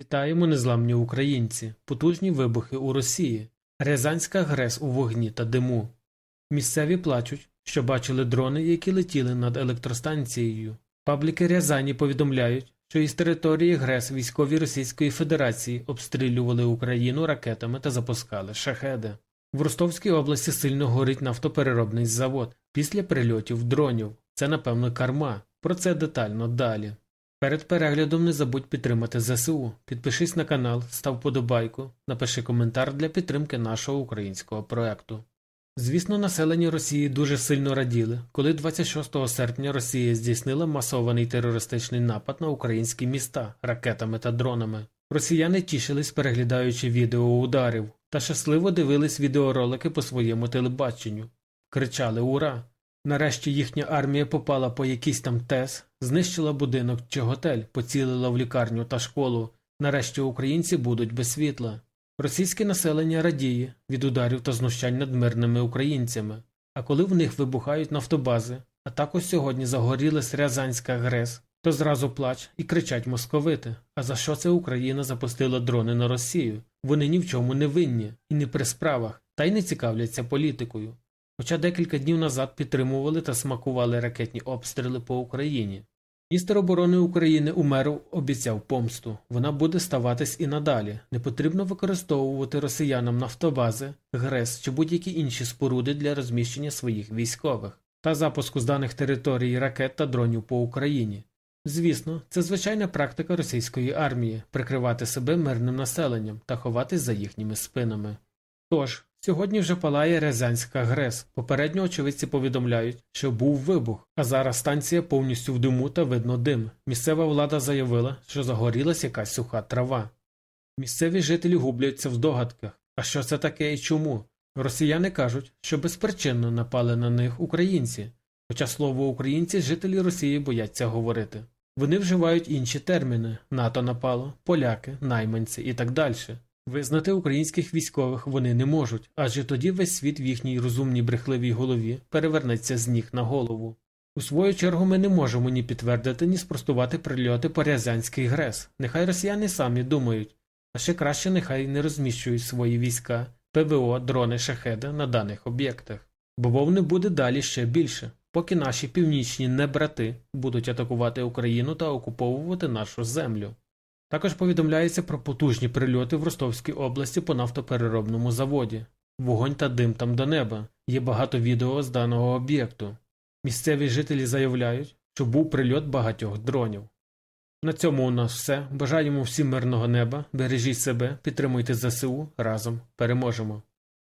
Вітаємо незламні українці, потужні вибухи у Росії, Рязанська ГРЕС у вогні та диму. Місцеві плачуть, що бачили дрони, які летіли над електростанцією. Пабліки Рязані повідомляють, що із території ГРЕС військові Російської Федерації обстрілювали Україну ракетами та запускали шахеди. В Ростовській області сильно горить нафтопереробний завод після прильотів дронів. Це, напевно, карма. Про це детально далі. Перед переглядом не забудь підтримати ЗСУ. Підпишись на канал, став подобайку, напиши коментар для підтримки нашого українського проекту. Звісно, населення Росії дуже сильно раділи, коли 26 серпня Росія здійснила масований терористичний напад на українські міста ракетами та дронами. Росіяни тішились, переглядаючи відео ударів, та щасливо дивились відеоролики по своєму телебаченню. Кричали Ура! Нарешті їхня армія попала по якийсь там ТЕС, знищила будинок чи готель, поцілила в лікарню та школу. Нарешті українці будуть без світла. Російське населення радіє від ударів та знущань над мирними українцями. А коли в них вибухають нафтобази, а також сьогодні загорілась Рязанська ГРЕС, то зразу плач і кричать московити. А за що це Україна запустила дрони на Росію? Вони ні в чому не винні і не при справах, та й не цікавляться політикою. Хоча декілька днів назад підтримували та смакували ракетні обстріли по Україні. Міністр оборони України Умеров обіцяв помсту. Вона буде ставатись і надалі. Не потрібно використовувати росіянам нафтобази, ГРЕС чи будь-які інші споруди для розміщення своїх військових та запуску з даних територій ракет та дронів по Україні. Звісно, це звичайна практика російської армії прикривати себе мирним населенням та ховатись за їхніми спинами. Тож, сьогодні вже палає Рязанська ГРЕС. Попередньо очевидці повідомляють, що був вибух, а зараз станція повністю в диму та видно дим. Місцева влада заявила, що загорілась якась суха трава. Місцеві жителі губляться в здогадках. А що це таке і чому? Росіяни кажуть, що безпричинно напали на них українці, хоча слово українці жителі Росії бояться говорити. Вони вживають інші терміни НАТО напало, поляки, найманці і так далі. Визнати українських військових вони не можуть, адже тоді весь світ в їхній розумній брехливій голові перевернеться з ніг на голову. У свою чергу ми не можемо ні підтвердити, ні спростувати прильоти по Рязанський ГРЕС. Нехай росіяни самі думають, а ще краще нехай не розміщують свої війська, ПВО, дрони, шахеди на даних об'єктах. Бо вовни буде далі ще більше, поки наші північні небрати будуть атакувати Україну та окуповувати нашу землю. Також повідомляється про потужні прильоти в Ростовській області по нафтопереробному заводі. Вогонь та дим там до неба. Є багато відео з даного об'єкту. Місцеві жителі заявляють, що був прильот багатьох дронів. На цьому у нас все. Бажаємо всім мирного неба, бережіть себе, підтримуйте ЗСУ, разом переможемо.